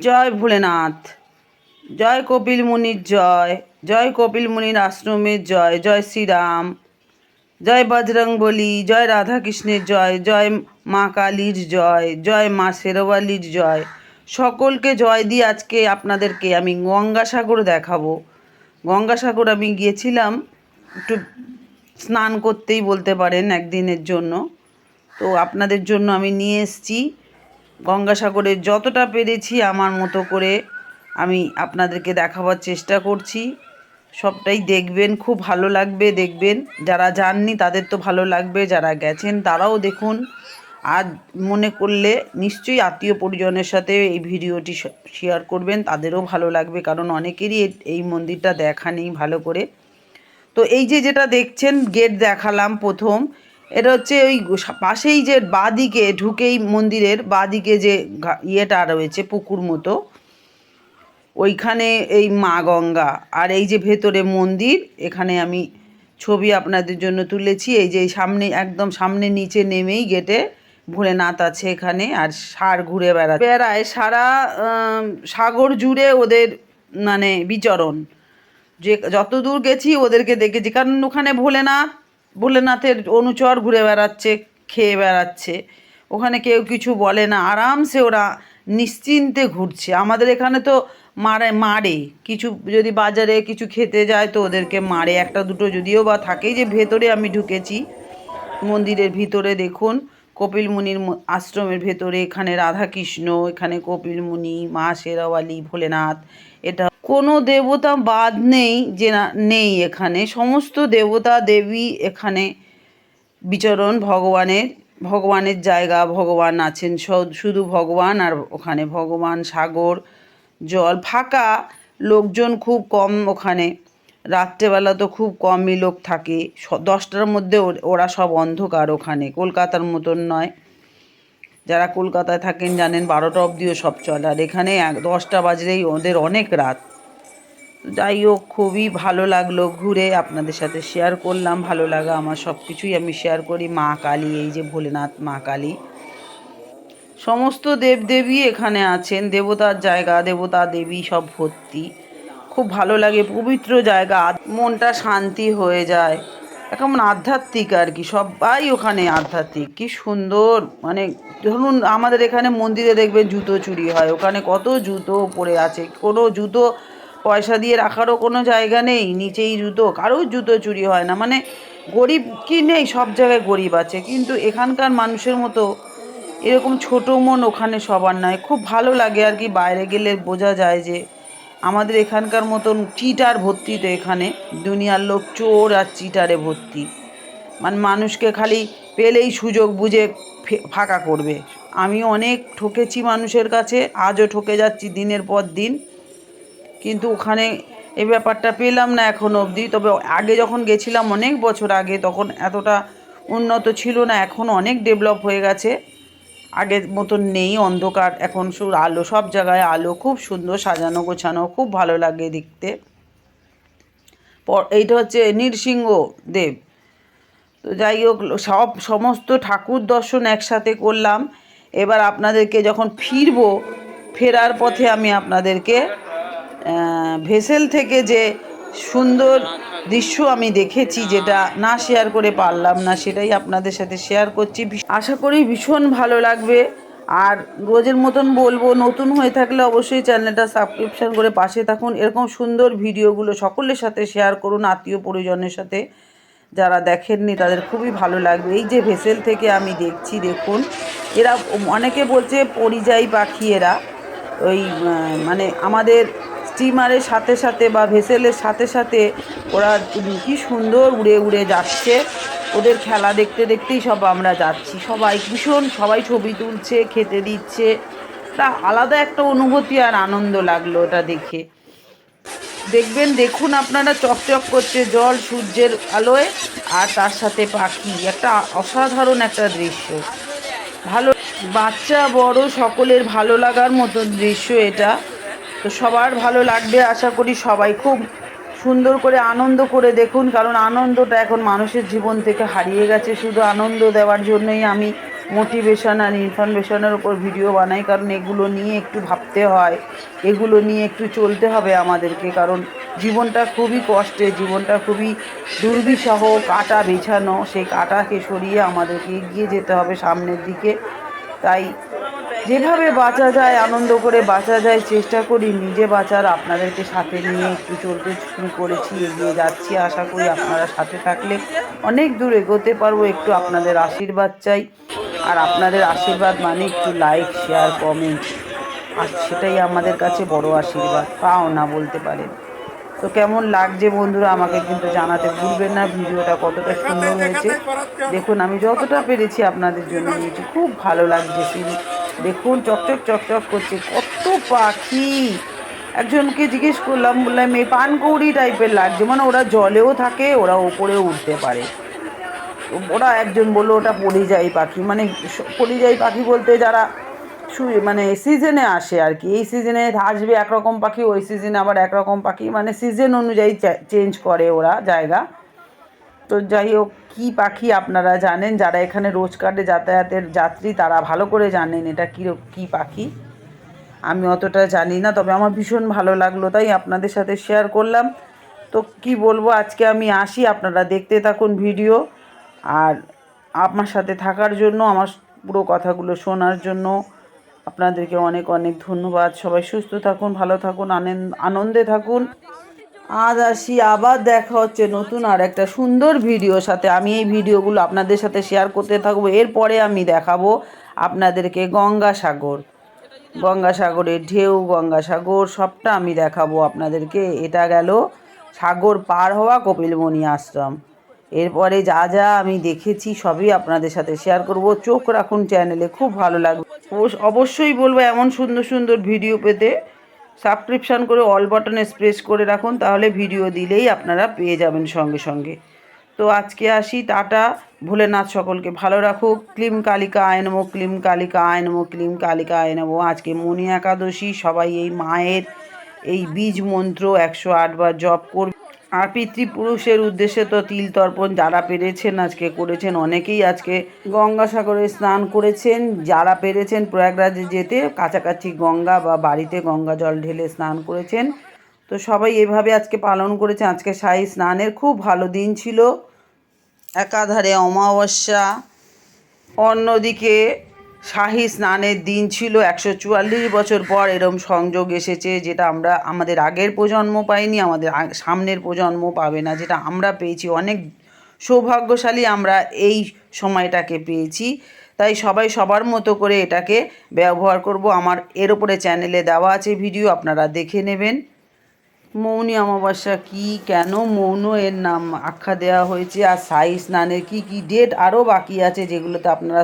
জয় ভোলেনাথ। জয় কপিল মুনির জয়। জয় কপিল মুনির আশ্রমের জয়। জয় শ্রীরাম। জয় বজরং বলি জয় রাধাকৃষ্ণের জয়। জয় মা কালীর জয়। জয় মা শেরওয়ালির জয়। সকলকে জয় দিয়ে আজকে আপনাদেরকে আমি গঙ্গাসাগর দেখাবো। গঙ্গাসাগর আমি গিয়েছিলাম, একটু স্নান করতেই বলতে পারেন একদিনের জন্য। তো আপনাদের জন্য আমি নিয়ে এসেছি। গঙ্গাসাগরে যতটা পেরেছি আমার মতো করে আমি আপনাদেরকে দেখাবার চেষ্টা করছি। সবটাই দেখবেন, খুব ভালো লাগবে দেখবেন। যারা যাননি, তাদের তো ভালো লাগবে, যারা গেছেন তারাও দেখুন। আর মনে করলে নিশ্চয়ই আত্মীয় পরিজনের সাথে এই ভিডিওটি শেয়ার করবেন, তাদেরও ভালো লাগবে, কারণ অনেকেরই এই মন্দিরটা দেখা নেই ভালো করে। তো এই যে যেটা দেখছেন গেট দেখালাম প্রথম। এটা হচ্ছে ওই পাশেই যে বাদিকে ঢুকেই মন্দিরের বাদিকে যে ইয়েটা রয়েছে পুকুর মতো, ওইখানে এই মা গঙ্গা আর এই যে ভেতরে মন্দির, এখানে আমি ছবি আপনাদের জন্য তুলেছি, এই যে সামনে, একদম সামনে নিচে নেমেই গেটে ভোলেনাথ আছে এখানে আর সার ঘুরে বেড়ায় বেড়ায় সারা সাগর জুড়ে ওদের মানে বিচরণ। যে, যতদূর গেছি ওদেরকে দেখেছি, কারণ ওখানে ভোলেনাথ ভোলেনাথের অনুচর ঘুরে বেড়াচ্ছে, খেয়ে বেড়াচ্ছে। ওখানে কেউ কিছু বলে না। আরামসে ওরা নিশ্চিন্তে ঘুরছে। আমাদের এখানে তো মারে মারে। কিছু যদি বাজারে কিছু খেতে যায় তো ওদেরকে মারে। একটা দুটো যদিও বা থাকেই যে ভেতরে আমি ঢুকেছি। মন্দিরের ভিতরে দেখুন। কপিল মুনির আশ্রমের ভেতরে, এখানে রাধাকৃষ্ণ, এখানে কপিল মুনি, মা শেরাওয়ালি, ভোলেনাথ, এটা কোনো দেবতা বাদ নেই যে নেই এখানে। সমস্ত দেবতা দেবী এখানে বিচরণ ভগবানের ভগবানের জায়গা, ভগবান আছেন শুধু ভগবান আর ওখানে ভগবান, সাগর, জল, ফাঁকা। লোকজন খুব কম ওখানে। রাত্রেবেলা তো খুব কমই লোক থাকে। দশটার মধ্যে ওর- সব অন্ধকার ওখানে। কলকাতার মতন নয়। যারা কলকাতায় থাকেন জানেন বারোটা অবধিও সব চলে। আর এখানে দশটা বাজলেই ওদের অনেক রাত। যাই হোক, খুবই ভালো লাগল ঘুরে। আপনাদের সাথে শেয়ার করলাম। ভালো লাগা আমার সব কিছুই আমি শেয়ার করি। মা কালী, এই যে ভোলেনাথ মা কালী। সমস্ত দেবদেবী এখানে আছেন। দেবতার জায়গা, দেবতা দেবী সব ভর্তি। খুব ভালো লাগে, পবিত্র জায়গা, মনটা শান্তি হয়ে যায়। কেমন আধ্যাত্মিক আর কি, সবাই ওখানে আধ্যাত্মিক, কি সুন্দর। মানে ধরুন আমাদের এখানে মন্দিরে দেখবেন জুতো চুরি হয়, ওখানে কত জুতো পড়ে আছে, কোনো জুতো পয়সা দিয়ে রাখারও কোনো জায়গা নেই, নিচেই জুতো, কারোর জুতো চুরি হয় না। মানে গরিব কি নেই, সব জায়গায় গরিব আছে, কিন্তু এখানকার মানুষের মতো এরকম ছোটো মন ওখানে সবার নয় খুব ভালো লাগে আর কি, বাইরে গেলে বোঝা যায় যে আমাদের এখানকার মতন চিটার ভর্তি তো এখানে। দুনিয়ার লোক চোর আর চিটারে ভর্তি। মানে মানুষকে খালি পেলেই সুযোগ বুঝে ফাঁকা করবে। আমি অনেক ঠকেছি মানুষের কাছে, আজও ঠকে যাচ্ছি দিনের পর দিন। কিন্তু ওখানে এই ব্যাপারটা পেলাম না এখন অবধি। তবে আগে যখন গেছিলাম অনেক বছর আগে, তখন এতটা উন্নত ছিল না, এখন অনেক ডেভেলপ হয়ে গেছে। আগের মতন নেই, অন্ধকার, এখন শুধু আলো, সব জায়গায় আলো, খুব সুন্দর সাজানো গোছানো, খুব ভালো লাগে দেখতে। এইটা হচ্ছে নৃসিংহ দেব। তো যাই হোক, সব সমস্ত ঠাকুর দর্শন একসাথে করলাম। এবার আপনাদেরকে যখন ফিরবো, ফেরার পথে আমি আপনাদেরকে ভেসেল থেকে যে সুন্দর দৃশ্য আমি দেখেছি যেটা না শেয়ার করে পারলাম না, সেটাই আপনাদের সাথে শেয়ার করছি। আশা করি ভীষণ ভালো লাগবে। আর রোজের মতন বলব, নতুন হয়ে থাকলে অবশ্যই চ্যানেলটা সাবস্ক্রিপশন করে পাশে থাকুন। এরকম সুন্দর ভিডিওগুলো সকলের সাথে শেয়ার করুন, আত্মীয় পরিজনের সাথে। যারা দেখেননি, তাদের খুবই ভালো লাগবে। এই যে ভেসেল থেকে আমি দেখছি, দেখুন। এরা অনেকে বলছে পরিযায়ী পাখি এরা। ওই মানে আমাদের স্টিমারের সাথে সাথে বা ভেসেলের সাথে সাথে ওরা কি সুন্দর উড়ে উড়ে যাচ্ছে। ওদের খেলা দেখতে দেখতেই সব আমরা যাচ্ছি। সবাই ভীষণ, সবাই ছবি তুলছে, খেতে দিচ্ছে। তা আলাদা একটা অনুভূতি আর আনন্দ লাগল ওটা দেখে। দেখবেন, দেখুন আপনারা চকচক করছে জল, সূর্যের আলোয় আর তার সাথে পাখি। একটা অসাধারণ একটা দৃশ্য। ভালো, বাচ্চা, বড় সকলের ভালো লাগার মতো দৃশ্য এটা। তো সবার ভালো লাগবে, আশা করি সবাই খুব সুন্দর করে আনন্দ করে দেখুন, কারণ আনন্দটা এখন মানুষের জীবন থেকে হারিয়ে গেছে। শুধু আনন্দ দেওয়ার জন্যই আমি মোটিভেশন আর ইনফরমেশনের ওপর ভিডিও বানাই, কারণ এগুলো নিয়ে একটু ভাবতে হয়, এগুলো নিয়ে একটু চলতে হবে আমাদেরকে, কারণ জীবনটা খুবই কষ্টে, জীবনটা খুবই দুর্বিষহ, কাটা বেছানো, সেই কাটাকে সরিয়ে আমাদেরকে এগিয়ে যেতে হবে সামনের দিকে। তাই যেভাবে বাঁচা যায়, আনন্দ করে বাঁচা যায়, চেষ্টা করি নিজে বাঁচার। আপনাদেরকে সাথে নিয়ে একটু চলতে শুরু করেছি, এগিয়ে যাচ্ছি। আশা করি আপনারা সাথে থাকলে অনেক দূর এগোতে পারব। একটু আপনাদের আশীর্বাদ চাই। আর আপনাদের আশীর্বাদ মানে একটু লাইক শেয়ার কমেন্ট আর সেটাই আমাদের কাছে বড় আশীর্বাদ পাও না বলতে পারেন। তো কেমন লাগছে বন্ধুরা আমাকে কিন্তু জানাতে ভুলবেন না ভিডিওটা কতটা সুন্দর হয়েছে। দেখুন আমি যতটা পেরেছি আপনাদের জন্য নিয়েছি খুব ভালো লাগছে সিন দেখুন চকচক চকচক করছে কত পাখি। একজনকে জিজ্ঞেস করলাম বললাম এই পানকৌড়ি টাইপের লাগছে। মানে ওরা জলেও থাকে ওরা ওপরেও উঠতে পারে। তো ওরা একজন বলল ওটা পরিযায়ী পাখি। মানে পরিযায়ী পাখি বলতে যারা মানে সিজনে আসে আর কি এই সিজনে আসবে একরকম পাখি, ওই সিজনে আবার একরকম পাখি। মানে সিজন অনুযায়ী চেঞ্জ করে ওরা জায়গা। তো যাই হোক, কী পাখি আপনারা জানেন? যারা এখানে রোজ কাটে যাতায়াতের যাত্রী, তারা ভালো করে জানেন এটা কী কী পাখি। আমি অতটা জানি না, তবে আমার ভীষণ ভালো লাগল, তাই আপনাদের সাথে শেয়ার করলাম। তো কি বলব, আজকে আমি আসি, আপনারা দেখতে থাকুন ভিডিও আর আমার সাথে থাকার জন্য, আমার পুরো কথাগুলো শোনার জন্য আপনাদেরকে অনেক অনেক ধন্যবাদ। সবাই সুস্থ থাকুন, ভালো থাকুন আনন্দ থাকুন। আজ আসি, আবার দেখা হচ্ছে নতুন আর একটা সুন্দর ভিডিওর সাথে। আমি এই ভিডিওগুলো আপনাদের সাথে শেয়ার করতে থাকব। এরপরে আমি দেখাবো আপনাদেরকে গঙ্গাসাগর। গঙ্গাসাগরের ঢেউ, গঙ্গাসাগর, সবটা আমি দেখাবো আপনাদেরকে। এটা গেল সাগর পার হওয়া কপিলমণি আশ্রম। এরপরে যা যা আমি দেখেছি সবই আপনাদের সাথে শেয়ার করব। চোখ রাখুন চ্যানেলে খুব ভালো লাগবে। অবশ্য- অবশ্যই বলব এমন সুন্দর সুন্দর ভিডিও পেতে সাবস্ক্রিপশান করে অল বাটনে প্রেস করে রাখুন, তাহলে ভিডিও দিলেই আপনারা পেয়ে যাবেন সঙ্গে সঙ্গে। তো আজকে আসি, টাটা, ভোলেনাথ সকলকে ভালো রাখুক। ক্লিম কালিকা আয় নমো, ক্লিম কালিকা আয় নমো, ক্লিম কালিকা আয় নমো। আজকে মণি একাদশী, সবাই এই মায়ের এই বীজ মন্ত্র একশো আটবার জপ করবে। আর পিতৃপুরুষের উদ্দেশ্যে তো তিল তর্পণ যারা পেরেছেন আজকে করেছেন, অনেকেই আজকে গঙ্গাসাগরে স্নান করেছেন। যারা পেরেছেন প্রয়াগরাজে যেতে, কাছাকাছি গঙ্গা বা বাড়িতে গঙ্গা জল ঢেলে স্নান করেছেন। তো সবাই এভাবে আজকে পালন করেছে। আজকে শাহী স্নানের খুব ভালো দিন ছিল। একাধারে অমাবস্যা, অন্যদিকে শাহী স্নানের দিন ছিল, একশো চুয়াল্লিশ বছর পর এরম সংযোগ এসেছে যেটা আমরা, আমাদের আগের প্রজন্ম পাইনি আমাদের সামনের প্রজন্ম পাবে না, যেটা আমরা পেয়েছি, অনেক সৌভাগ্যশালী আমরা এই সময়টাকে পেয়েছি। তাই সবাই সবার মতো করে এটাকে ব্যবহার করব। আমার, এর উপরে চ্যানেলে দেওয়া আছে ভিডিও, আপনারা দেখে নেবেন। মৌনী অমাবস্যা কি, কেন মৌন, এর নাম আখ্যা দেওয়া হয়েছে, আর সাই স্নানের কি কি ডেট আরও বাকি আছে, যেগুলোতে আপনারা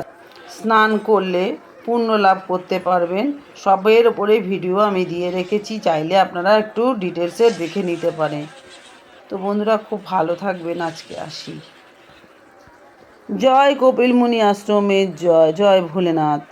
স্নান করলে পূর্ণ লাভ করতে পারবেন। সবের ওপরে ভিডিও আমি দিয়ে রেখেছি। চাইলে আপনারা একটু ডিটেলসে দেখে নিতে পারেন। তো বন্ধুরা, খুব ভালো থাকবেন। আজকে আসি। জয় কপিল মুনি আশ্রমের জয় জয় ভোলেনাথ।